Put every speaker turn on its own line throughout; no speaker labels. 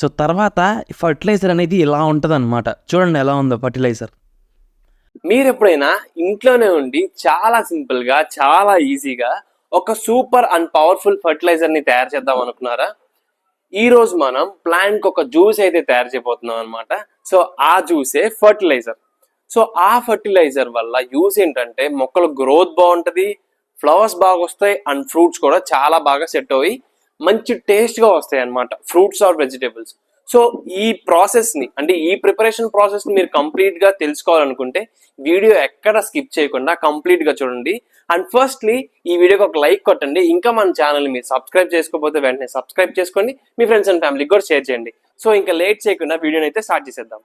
So తర్వాత fertiliser అనేది ఇలా ఉంటుంది అనమాట చూడండి ఎలా ఉందో ఫర్టిలైజర్.
మీరు ఎప్పుడైనా ఇంట్లోనే ఉండి చాలా సింపుల్గా చాలా ఈజీగా ఒక సూపర్ అండ్ పవర్ఫుల్ ఫర్టిలైజర్ని తయారు చేద్దాం అనుకున్నారా? ఈ రోజు మనం ప్లాంట్కి ఒక జ్యూస్ అయితే తయారు చేయబోతున్నాం అనమాట సో ఆ జ్యూసే ఫర్టిలైజర్. సో ఆ ఫర్టిలైజర్ వల్ల యూస్ ఏంటంటే మొక్కల గ్రోత్ బాగుంటుంది ఫ్లవర్స్ బాగా వస్తాయి అండ్ ఫ్రూట్స్ కూడా చాలా బాగా సెట్ అయ్యి మంచి టేస్ట్గా వస్తాయి అన్నమాట. ఫ్రూట్స్ ఆర్ వెజిటేబుల్స్ సో ఈ ప్రాసెస్ని అంటే ఈ ప్రిపరేషన్ ప్రాసెస్ని మీరు కంప్లీట్గా తెలుసుకోవాలనుకుంటే వీడియో ఎక్కడ స్కిప్ చేయకుండా కంప్లీట్గా చూడండి. అండ్ ఫస్ట్లీ ఈ వీడియోకి ఒక లైక్ కొట్టండి. ఇంకా మన ఛానల్ మీరు సబ్స్క్రైబ్ చేసుకోకపోతే వెంటనే సబ్స్క్రైబ్ చేసుకోండి. మీ ఫ్రెండ్స్ అండ్ ఫ్యామిలీకి కూడా షేర్ చేయండి. సో ఇంకా లేట్ చేయకుండా వీడియోని అయితే స్టార్ట్ చేసేద్దాం.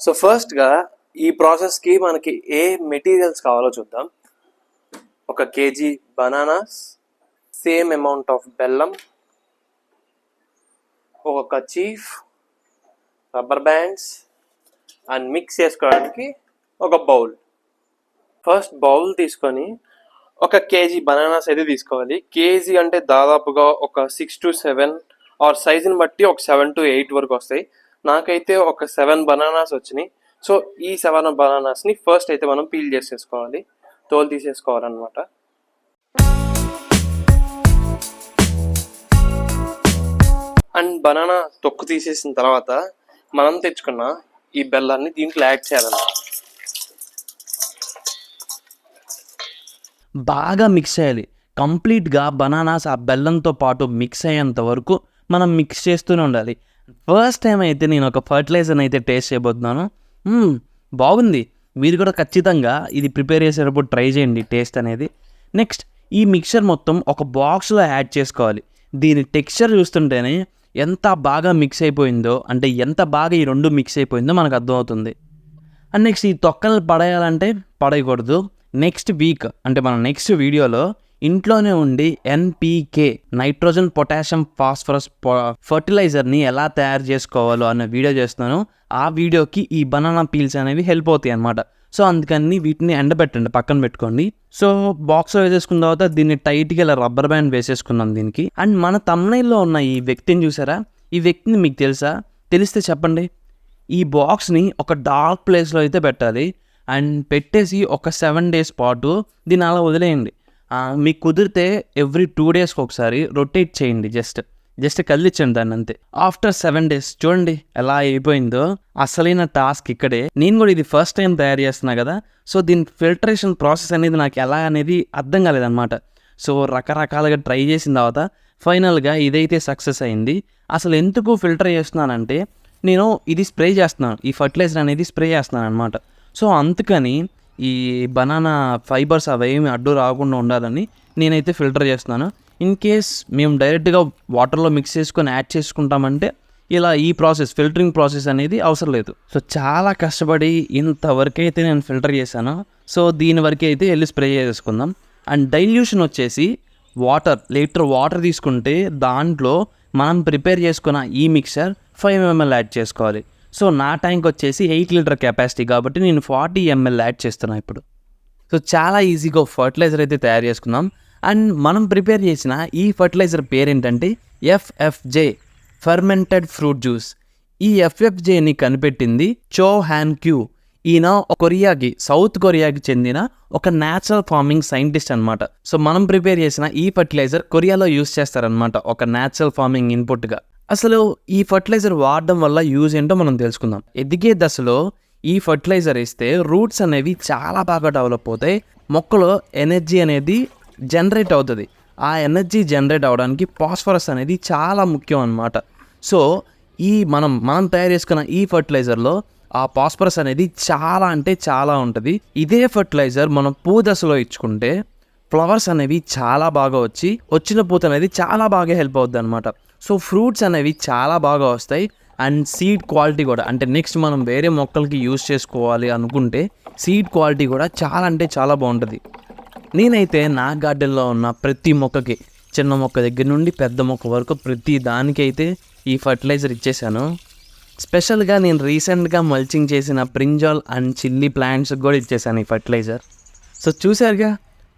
సో ఫస్ట్గా ఈ ప్రాసెస్కి మనకి ఏ మెటీరియల్స్ కావాలో చూద్దాం. ఒక KG bananas same amount of బెల్లం ఒక cheap rubber bands and mix చేసుకోవడానికి ఒక బౌల్. ఫస్ట్ బౌల్ తీసుకొని ఒక కేజీ బనానాస్ అయితే తీసుకోవాలి. కేజీ అంటే దాదాపుగా ఒక సిక్స్ టు సెవెన్ ఆర్ సైజుని బట్టి ఒక సెవెన్ టు ఎయిట్ వరకు వస్తాయి. నాకైతే ఒక సెవెన్ బనానాస్ వచ్చినాయి. సో ఈ సెవెన్ బనానాస్ని ఫస్ట్ అయితే మనం పీల్ చేసేసుకోవాలి. తోలు తీసేసుకోవాలన్నమాట. అండ్ బనానా తొక్కు తీసేసిన తర్వాత మనం తెచ్చుకున్న ఈ బెల్లాన్ని దీంట్లో యాడ్ చేయాలన్నమాట.
బాగా మిక్స్ చేయాలి. కంప్లీట్గా బనానాస్ ఆ బెల్లంతో పాటు మిక్స్ అయ్యేంత వరకు మనం మిక్స్ చేస్తూనే ఉండాలి. ఫస్ట్ టైం అయితే నేను ఒక ఫర్టిలైజర్ని అయితే టేస్ట్ చేయబోతున్నాను. Hmm, బాగుంది. మీరు కూడా ఖచ్చితంగా ఇది ప్రిపేర్ చేసేటప్పుడు ట్రై చేయండి టేస్ట్ అనేది. నెక్స్ట్ ఈ మిక్చర్ మొత్తం ఒక బాక్స్లో యాడ్ చేసుకోవాలి. దీని టెక్స్చర్ చూస్తుంటేనే ఎంత బాగా మిక్స్ అయిపోయిందో అంటే ఎంత బాగా ఈ రెండు మిక్స్ అయిపోయిందో మనకు అర్థమవుతుంది. అండ్ నెక్స్ట్ ఈ తొక్కలు పడేయాలంటే పడేయకూడదు. నెక్స్ట్ వీక్ అంటే మన నెక్స్ట్ వీడియోలో ఇంట్లోనే ఉండి ఎన్పికే నైట్రోజన్ పొటాషియం ఫాస్ఫరస్ ఫర్టిలైజర్ని ఎలా తయారు చేసుకోవాలో అన్న వీడియో చేస్తున్నాను. ఆ వీడియోకి ఈ బనానా పీల్స్ అనేవి హెల్ప్ అవుతాయి అనమాట సో అందుకని వీటిని ఎండబెట్టండి పక్కన పెట్టుకోండి. సో బాక్స్ వేసేసుకున్న తర్వాత దీన్ని టైట్గా ఇలా రబ్బర్ బ్యాండ్ వేసేసుకున్నాం దీనికి. అండ్ మన తమ్నైల్లో ఉన్న ఈ వ్యక్తిని చూసారా? ఈ వ్యక్తిని మీకు తెలుసా? తెలిస్తే చెప్పండి. ఈ బాక్స్ని ఒక డార్క్ ప్లేస్లో అయితే పెట్టాలి. అండ్ పెట్టేసి ఒక సెవెన్ డేస్ పాటు దీన్ని అలా వదిలేయండి. మీకు కుదిరితే ఎవ్రీ టూ డేస్కి ఒకసారి రొటేట్ చేయండి జస్ట్ జస్ట్ కదిలించండి దాన్ని అంతే. ఆఫ్టర్ సెవెన్ డేస్ చూడండి ఎలా అయిపోయిందో. అసలైన టాస్క్ ఇక్కడే. నేను కూడా ఇది ఫస్ట్ టైం తయారు చేస్తున్నా కదా. సో దీని ఫిల్టరేషన్ ప్రాసెస్ అనేది నాకు ఎలా అనేది అర్థం కాలేదన్నమాట. సో రకరకాలుగా ట్రై చేసిన తర్వాత ఫైనల్గా ఇదైతే సక్సెస్ అయింది. అసలు ఎందుకు ఫిల్టర్ చేస్తున్నానంటే నేను ఇది స్ప్రే చేస్తున్నాను. ఈ ఫర్టిలైజర్ అనేది స్ప్రే చేస్తున్నాను అనమాట సో అందుకని ఈ బనానా ఫైబర్స్ అవేమి అడ్డు రాకుండా ఉండాలని నేనైతే ఫిల్టర్ చేస్తున్నాను. ఇన్ కేస్ మేము డైరెక్ట్గా వాటర్లో మిక్స్ చేసుకొని యాడ్ చేసుకుంటామంటే ఇలా ఈ ప్రాసెస్ ఫిల్టరింగ్ ప్రాసెస్ అనేది అవసరం లేదు. సో చాలా కష్టపడి ఇంతవరకు అయితే నేను ఫిల్టర్ చేశాను. సో దీని వరకు అయితే వెళ్ళి స్ప్రే చేసుకుందాం. అండ్ డైల్యూషన్ వచ్చేసి వాటర్ లీటర్ వాటర్ తీసుకుంటే దాంట్లో మనం ప్రిపేర్ చేసుకున్న ఈ మిక్సర్ ఫైవ్ ఎంఎల్ యాడ్ చేసుకోవాలి. సో నా ట్యాంక్ వచ్చేసి ఎయిట్ లీటర్ కెపాసిటీ కాబట్టి నేను ఫార్టీ ఎంఎల్ యాడ్ చేస్తున్నాను ఇప్పుడు. సో చాలా ఈజీగా ఫర్టిలైజర్ అయితే తయారు చేసుకున్నాం అండ్ మనం ప్రిపేర్ చేసిన ఈ ఫర్టిలైజర్ పేరు ఏంటంటే ఎఫ్ఎఫ్జే ఫర్మెంటెడ్ ఫ్రూట్ జ్యూస్. ఈ ఎఫ్ఎఫ్జేని కనిపెట్టింది చో హ్యాన్ క్యూ. ఈయన కొరియాకి సౌత్ కొరియాకి చెందిన ఒక న్యాచురల్ ఫార్మింగ్ సైంటిస్ట్ అన్నమాట. సో మనం ప్రిపేర్ చేసిన ఈ ఫర్టిలైజర్ కొరియాలో యూస్ చేస్తారనమాట ఒక న్యాచురల్ ఫార్మింగ్ ఇన్పుట్గా. అసలు ఈ ఫర్టిలైజర్ వాడడం వల్ల యూజ్ ఏంటో మనం తెలుసుకుందాం. ఎదిగే దశలో ఈ ఫర్టిలైజర్ ఇస్తే రూట్స్ అనేవి చాలా బాగా డెవలప్ అవుతాయి. మొక్కలో ఎనర్జీ అనేది జనరేట్ అవుతుంది. ఆ ఎనర్జీ జనరేట్ అవడానికి ఫాస్ఫరస్ అనేది చాలా ముఖ్యం అన్నమాట. సో ఈ మనం మనం తయారు చేసుకున్న ఈ ఫర్టిలైజర్లో ఆ ఫాస్ఫరస్ అనేది చాలా అంటే చాలా ఉంటుంది. ఇదే ఫర్టిలైజర్ మనం పూ దశలో ఇచ్చుకుంటే ఫ్లవర్స్ అనేవి చాలా బాగా వచ్చి వచ్చిన పూత అనేది చాలా బాగా హెల్ప్ అవుద్ది అనమాట సో ఫ్రూట్స్ అనేవి చాలా బాగా వస్తాయి. అండ్ సీడ్ క్వాలిటీ కూడా అంటే నెక్స్ట్ మనం వేరే మొక్కలకి యూస్ చేసుకోవాలి అనుకుంటే సీడ్ క్వాలిటీ కూడా చాలా అంటే చాలా బాగుంటుంది. నేనైతే నా గార్డెన్లో ఉన్న ప్రతి మొక్కకి చిన్న మొక్క దగ్గర నుండి పెద్ద మొక్క వరకు ప్రతి దానికైతే ఈ ఫర్టిలైజర్ ఇచ్చేసాను స్పెషల్గా నేను రీసెంట్గా మల్చింగ్ చేసిన ప్రింజాల్ అండ్ చిల్లీ ప్లాంట్స్కి కూడా ఇచ్చేసాను ఈ ఫర్టిలైజర్. సో చూసారుగా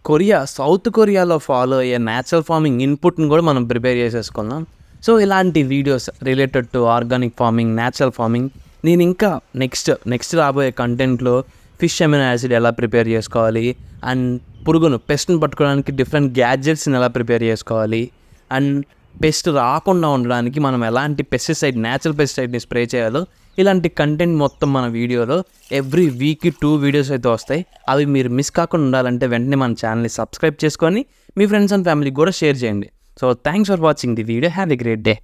కొరియా సౌత్ కొరియాలో ఫాలో అయ్యే న్యాచురల్ ఫార్మింగ్ ఇన్పుట్ని కూడా మనం ప్రిపేర్ చేసేసుకున్నాం సో ఇలాంటి videos related to organic farming natural farming నేను ఇంకా నెక్స్ట్ నెక్స్ట్ రాబోయే కంటెంట్లో ఫిష్ అమినో యాసిడ్ ఎలా ప్రిపేర్ చేసుకోవాలి అండ్ పురుగును పెస్ట్ని పట్టుకోవడానికి డిఫరెంట్ గ్యాడ్జెట్స్ని ఎలా ప్రిపేర్ చేసుకోవాలి అండ్ పెస్ట్ రాకుండా ఉండడానికి మనం ఎలాంటి పెస్టిసైడ్ న్యాచురల్ పెస్టిసైడ్ని స్ప్రే చేయాలో ఇలాంటి కంటెంట్ మొత్తం మన వీడియోలో ఎవ్రీ వీక్కి టూ వీడియోస్ అయితే వస్తాయి. అవి మీరు మిస్ కాకుండా ఉండాలంటే వెంటనే మన ఛానల్ని సబ్స్క్రైబ్ చేసుకొని మీ ఫ్రెండ్స్ అండ్ ఫ్యామిలీకి కూడా షేర్ చేయండి. So thanks for watching the video have a great day